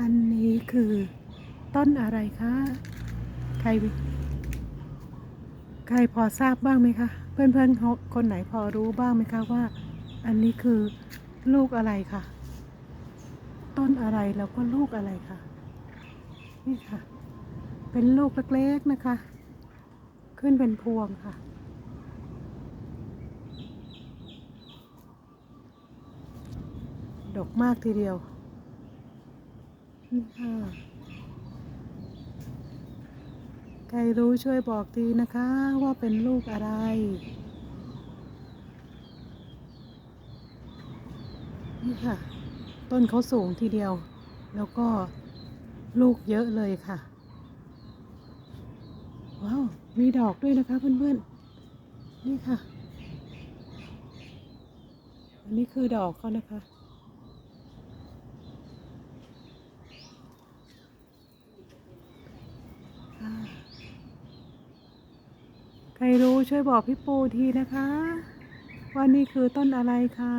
อันนี้คือต้นอะไรคะ ใคร ใครพอทราบบ้างไหมคะ เพื่อนๆเขาคนไหนพอรู้บ้างไหมคะว่า อันนี้คือลูกอะไรคะต้นอะไรแล้วก็ลูกอะไรคะนี่ค่ะ เป็นลูกเล็กๆนะคะ ขึ้นเป็นพวงค่ะดกมากทีเดียว นี่ค่ะ ใครรู้ช่วยบอกทีนะคะว่าเป็นลูกอะไร นี่ค่ะ ต้นเขาสูงทีเดียว แล้วก็ลูกเยอะเลยค่ะ ว้าว มีดอกด้วยนะคะเพื่อนๆ นี่ค่ะ อันนี้คือดอกเขานะคะค่ะ ใครรู้ช่วยบอกพี่ปูทีนะคะ ว่านี่คือต้นอะไรค่ะ